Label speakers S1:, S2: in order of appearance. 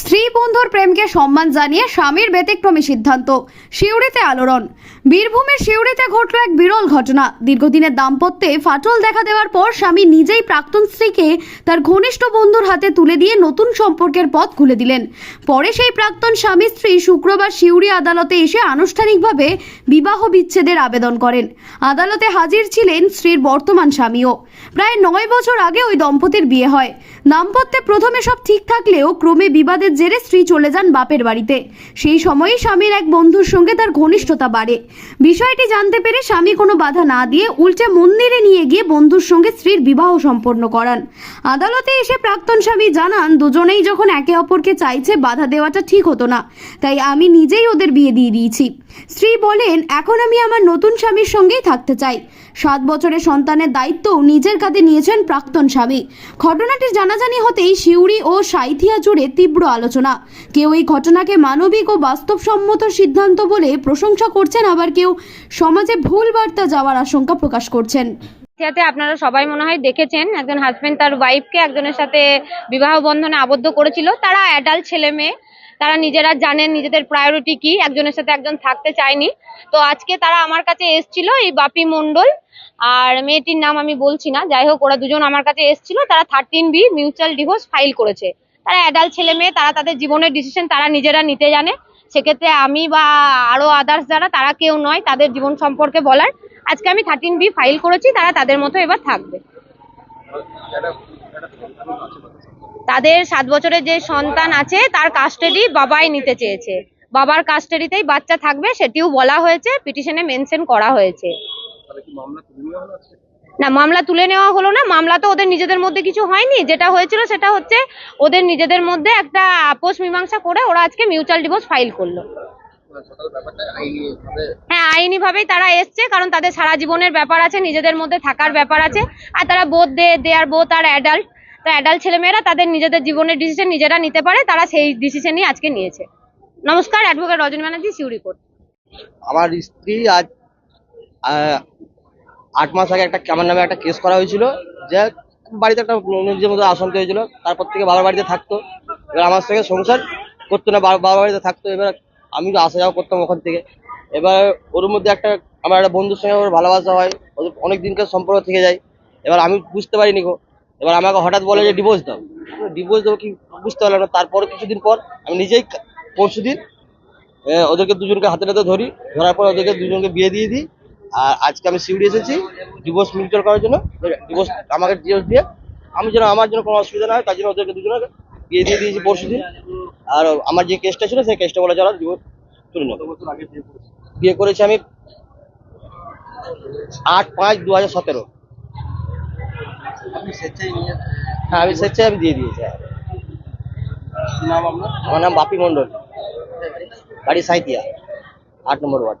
S1: স্ত্রী বন্ধুর প্রেমকে সম্মান জানিয়ে স্বামীর ব্যতিক্রমী সিদ্ধান্ত শিউড়িতে আলোড়ন। বীরভূমের শিউরিতে ঘটল এক বিরল ঘটনা। দীর্ঘদিনের দাম্পত্যে ফাটল দেখা দেওয়ার পর স্বামী নিজেই প্রাক্তন স্ত্রীকে তার ঘনিষ্ঠ বন্ধুর হাতে তুলে দিয়ে নতুন সম্পর্কের পথ খুলে দিলেন। পরে সেই প্রাক্তন স্বামী স্ত্রী শুক্রবার শিউরি আদালতে এসে আনুষ্ঠানিকভাবে বিবাহ বিচ্ছেদের আবেদন করেন। আদালতে হাজির ছিলেন স্ত্রীর বর্তমান স্বামীও। প্রায় নয় বছর আগে ওই দম্পতির বিয়ে হয়। দাম্পত্যে প্রথমে সব ঠিক থাকলেও ক্রমে বিবাদের জেরে স্ত্রী চলে যান বাপের বাড়িতে। সেই সময়ই স্বামীর এক বন্ধুর সঙ্গে তার ঘনিষ্ঠতা বাড়ে। বিষয়টি জানতে পেরে স্বামী কোনো বাধা না দিয়ে উল্টে মন্দিরে নিয়ে গিয়ে বন্ধুর সঙ্গে স্ত্রীর বিবাহ সম্পন্ন করান। আদালতে এসে প্রাক্তন স্বামী জানান, দুজনেই যখন একে অপরকে চাইছে, বাধা দেওয়াটা ঠিক হতো না। তাই আমি নিজেই ওদের বিয়ে দিয়ে দিয়েছি। স্ত্রী বলেন, এখন আমি আমার নতুন স্বামীর সঙ্গেই থাকতে চাই। সাত বছরের সন্তানের দায়িত্বও নিজের কাঁধে নিয়েছেন প্রাক্তন স্বামী। ঘটনাটির জানাজানি হতেই শিউরি ও সাইথিয়া জুড়ে তীব্র আলোচনা। কেউ এই ঘটনাকে মানবিক ও বাস্তবসম্মত সিদ্ধান্ত বলে প্রশংসা করছেন, আবার কেউ সমাজে ভুল বার্তা যাওয়ার আশঙ্কা প্রকাশ করছেন।
S2: সাথে আপনারা সবাই মনে হয় দেখেছেন, একজন হাজবেন্ড তার ওয়াইফকে একজনের সাথে বিবাহ বন্ধনে আবদ্ধ করেছিল। তারা অ্যাডাল্ট ছেলে মেয়ে, তারা নিজেরা জানেন নিজেদের প্রায়োরিটি কি, একজনের সাথে একজন থাকতে চায়নি। তো আজকে তারা আমার কাছে এসছিল, এই বাপি মণ্ডল। আর মেয়েটির নাম আমি বলছি না, যাই হোক, ওরা দুজন আমার কাছে এসছিল, তারা thirteen B mutual divorce file করেছে। তারা অ্যাডাল্ট ছেলে মেয়ে, তারা তাদের জীবনের ডিসিশন তারা নিজেরা নিতে জানে। সেক্ষেত্রে আমি বা আরও আদার্স যারা, তারা কেউ নয়, তাদের জীবন সম্পর্কে বলার। আজকে আমি থার্টিন বি ফাইল করেছি, তারা তাদের মতো এবার থাকবে। তাদের সাত বছরের যে সন্তান আছে, তার কাস্টাডি বাবাই নিতে চেয়েছে। বাবার কাস্টাডিতেই বাচ্চা থাকবে, সেটিও বলা হয়েছে পিটিশনে মেনশন করা হয়েছে। না, মামলা তুলে নেওয়া হলো না। মামলা তো ওদের নিজেদের মধ্যে কিছু হয়নি। যেটা হয়েছিল সেটা হচ্ছে ওদের নিজেদের মধ্যে একটা আপোষ মীমাংসা করে ওরা আজকে মিউচুয়াল ডিভোর্স ফাইল করল। হ্যাঁ আইনি ভাবেই তারা এসছে, কারণ তাদের সারা জীবনের ব্যাপার আছে, নিজেদের মধ্যে থাকার ব্যাপার আছে। আর তারা বোধ দে আর বোধ আর অ্যাডাল্ট তো অ্যাডাল্ট ছেলেমেয়েরা তাদের নিজেদের জীবনের ডিসিশন নিজেরা নিতে পারে, তারা সেই ডিসিশনই আজকে নিয়েছে। নমস্কার অ্যাডভোকেট রজনী ব্যানার্জি সিউড়ি কোর্ট
S3: আমার স্ত্রী আজ আট মাস আগে একটা আমার নামে একটা কেস করা হয়েছিল যে বাড়িতে একটা নিজের মতো অশান্তি হয়েছিল, তারপর থেকে বাবার বাড়িতে থাকতো। এবার আমার সঙ্গে সংসার করতো না বাবার বাড়িতে থাকতো। এবার আমি তো আসা যাওয়া করতাম ওখান থেকে। এবার ওর মধ্যে একটা আমার একটা বন্ধুর সঙ্গে ওর ভালোবাসা হয় ওদের অনেক দিনকার সম্পর্ক থেকে যায়। এবার আমি বুঝতে পারিনি গো। এবার আমাকে হঠাৎ বলে যে ডিভোর্স দাও। ডিভোর্স দেবো কি বুঝতে পারলাম না। তারপর কিছুদিন পর আমি নিজেই পরশু দিন ওদেরকে দুজনকে হাতে হাতে ধরি। ধরার পর ওদেরকে দুজনকে বিয়ে দিয়ে দিই। আর আজকে আমি সিউড়ি এসেছি ডিভোর্স মিউচুয়াল করার জন্য। ডিভোর্স আমাকে ডিভোর্স দিয়ে আমি যেন আমার জন্য কোনো অসুবিধা না হয় তার জন্য ওদেরকে দুজনকে বিয়ে দিয়ে দিয়েছি পরশু দিন। আর আমার যে কেসটা ছিল সেই কেসটা বলে যারা ডিভোর্স তুলে নেব বিয়ে করেছি আমি আট পাঁচ দু হাজার সতেরো হ্যাঁ আমি স্বেচ্ছায় আমি দিয়ে দিয়েছি। আমার নাম বাপি মন্ডল বাড়ি? সাঁইতিয়া আট নম্বর ওয়ার্ড।